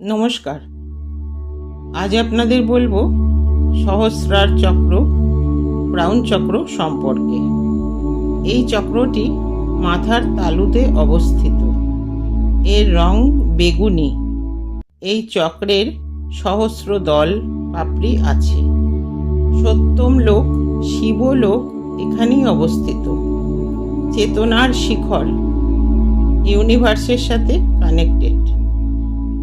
নমস্কার। আজ আপনাদের বলব সহস্রার চক্র ব্রাউন চক্র সম্পর্কে। এই চক্রটি মাথার তালুতে অবস্থিত। এর রং বেগুনি। এই চক্রের সহস্র দল পাপড়ি আছে। সত্যম লোক শিবলোক এখানেই অবস্থিত। চেতনার শিখর। ইউনিভার্সের সাথে কানেক্টেড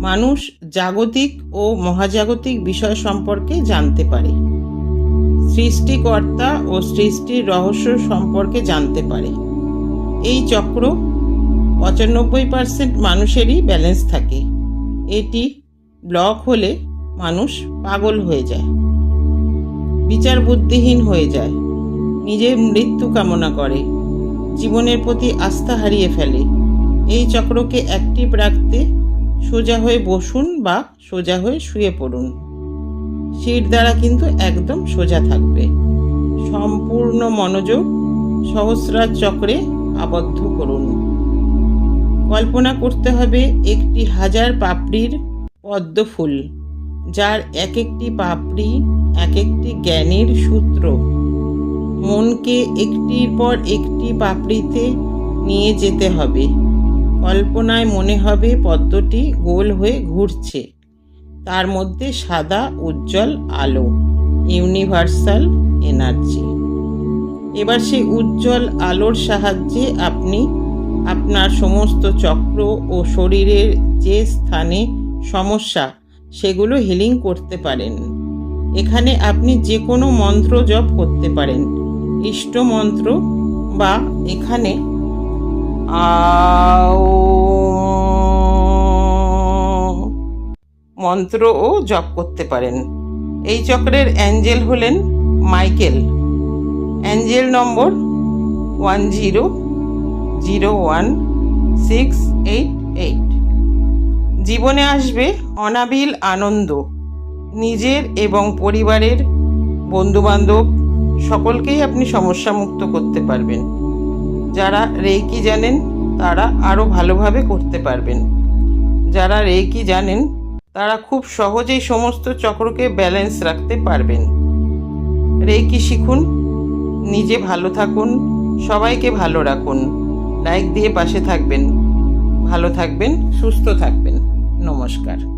মানুষ জাগতিক ও মহাজাগতিক বিষয় সম্পর্কে জানতে পারে। সৃষ্টিকর্তা ও সৃষ্টির রহস্য সম্পর্কে জানতে পারে। এই চক্র পঁচানব্বই পার্সেন্ট মানুষেরই ব্যালেন্স থাকে। এটি ব্লক হলে মানুষ পাগল হয়ে যায়। বিচার বুদ্ধিহীন হয়ে যায়। নিজের মৃত্যু কামনা করে। জীবনের প্রতি আস্থা হারিয়ে ফেলে। এই চক্রকে অ্যাক্টিভ রাখতে সোজা হয়ে বসুন বা সোজা হয়ে শুয়ে পড়ুন। সিট দ্বারা কিন্তু একদম সোজা থাকবে। সম্পূর্ণ মনোযোগ সহস্রার চক্রে আবদ্ধ করুন। কল্পনা করতে হবে একটি হাজার পাপড়ির পদ্ম ফুল, যার এক একটি পাপড়ি এক একটি জ্ঞানের সূত্র। মনকে একটির পর একটি পাপড়িতে নিয়ে যেতে হবে। কল্পনায় মনে হবে পদ্মটি গোল হয়ে ঘুরছে। তার মধ্যে সাদা, উজ্জ্বল আলো, ইউনিভার্সাল এনার্জি। এবার সেই উজ্জ্বল আলোর সাহায্যে আপনি আপনার সমস্ত চক্র ও শরীরের যে স্থানে সমস্যা, সেগুলো হিলিং করতে পারেন। এখানে আপনি যে কোনো মন্ত্র জপ করতে পারেন। ইষ্ট মন্ত্র বা এখানে আও। মন্ত্রও জপ করতে পারেন। এই চক্রের অ্যাঞ্জেল হলেন Michael. Angel number one zero zero one six eight eight. জীবনে আসবে অনাবিল আনন্দ। নিজের এবং পরিবারের বন্ধুবান্ধব, সকলকেই আপনি সমস্যামুক্ত করতে পারবেন। যারা রেকি জানেন, তারা আরও ভালোভাবে করতে পারবেন। যারা রেকি জানেন, তারা খুব সহজেই সমস্ত চক্রকে ব্যালেন্স রাখতে পারবেন। রেকি শিখুন, নিজে ভালো থাকুন, সবাইকে ভালো রাখুন লাইক দিয়ে পাশে থাকবেন, ভালো থাকবেন, সুস্থ থাকবেন। নমস্কার।